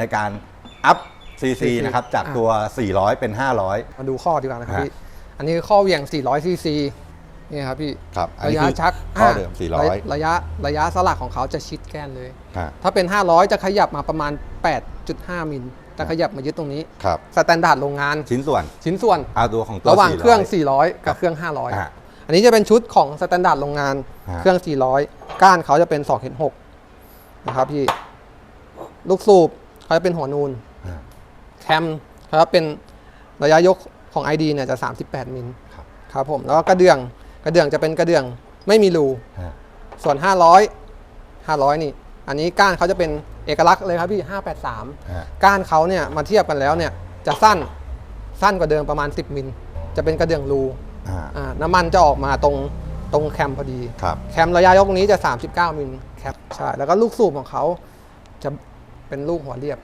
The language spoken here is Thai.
ในการอัพซีซี CC นะครับจากอะตัว 400 เป็น 500 มาดูข้อดีกว่านะครับฮะ พี่ อันนี้ข้อเหวี่ยง 400ซีซีนี่ครับพี่ ครับอันระนี้ยะคือชักข้อเดิมะ400ระระยะระยะสลักของเขาจะชิดแกนเลย ฮะถ้าเป็น 500 จะขยับมาประมาณ 8.5 มิลจะขยับมายึดตรงนี้ ครับ สแตนดาร์ดโรงงาน ชิ้นส่วนชิ้นส่วน เอาตัวของตัวระหว่าง400 เครื่อง 400 กับเครื่อง อะ500 อันนี้จะเป็นชุดของสแตนดาร์ดโรงงาน ฮะ เครื่อง 400 ก้านเขาจะเป็น2เห็น6นะครับพี่ ลูกสูบ เขาจะเป็นหัวนูนอ่าแคมเขาจะเป็นระยะยกของ ID เนี่ยจะ 38 มิลครับครับผมแล้วก็กระเดื่องกระเดื่องจะเป็นกระเดื่องไม่มีรูฮะส่วน 500 500 นี่ อันนี้ก้านเขาจะเป็นเอกลักษณ์เลยครับพี่ 583ฮะก้านเขาเนี่ยมาเทียบกันแล้วเนี่ยจะสั้นสั้นกว่าเดิมประมาณ 10 มิล จะเป็นกระเดื่องรูอ่าอ่าน้ำมันจะออกมาตรงตรงแคมพอดีครับแคมระยะยกนี้จะ 39 มิลแคปใช่แล้วก็ลูกสูบของเขาจะ เป็นลูกหัวเรียบ